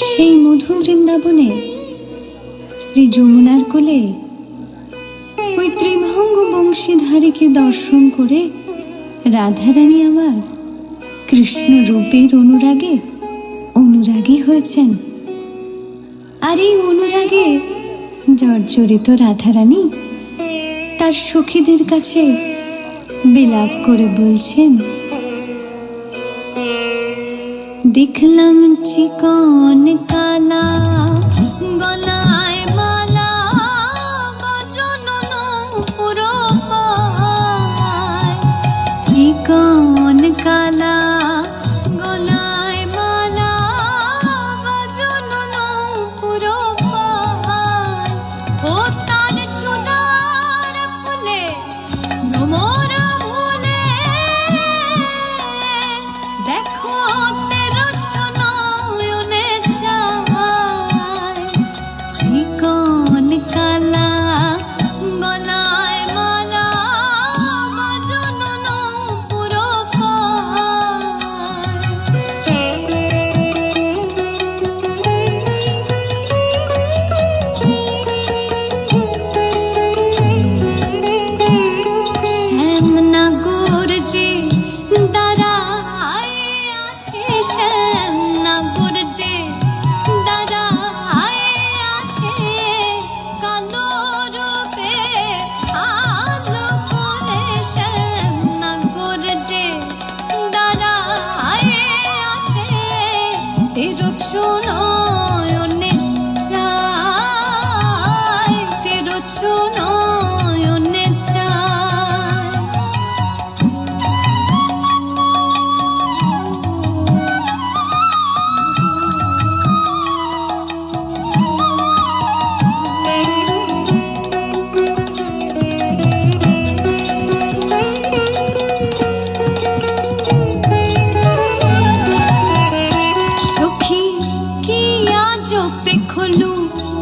সেই মধু বৃন্দাবনে শ্রী যমুনার কোলে ওই ত্রিভঙ্গ বংশীধারীকে দর্শন করে রাধারানী আমার কৃষ্ণ রূপের অনুরাগে অনুরাগী হয়েছেন। আর এই অনুরাগে জর্জরিত রাধারানী তার সখীদের কাছে বিলাপ করে বলছেন दिखलम चिकौन काला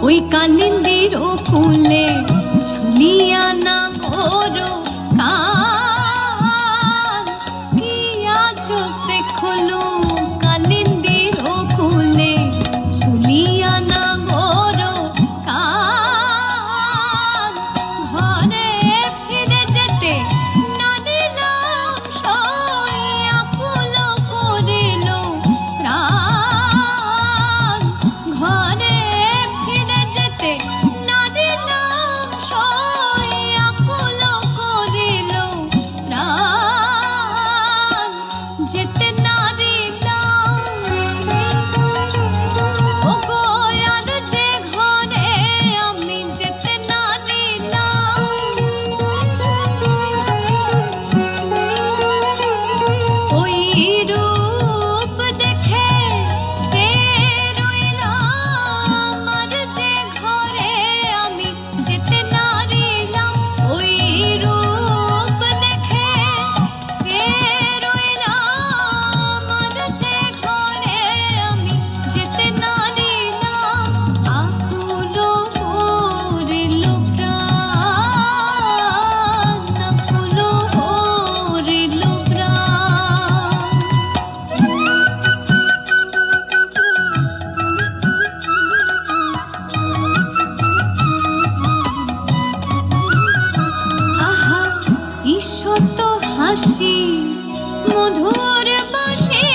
ওই কালিন্দির কুলে ঝুলিয়া না ঘোর কা হাসি মধুর বাসে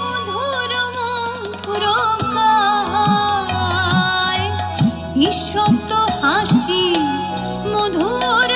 মধুর মুখ ঈশ্বর হাসি মধুর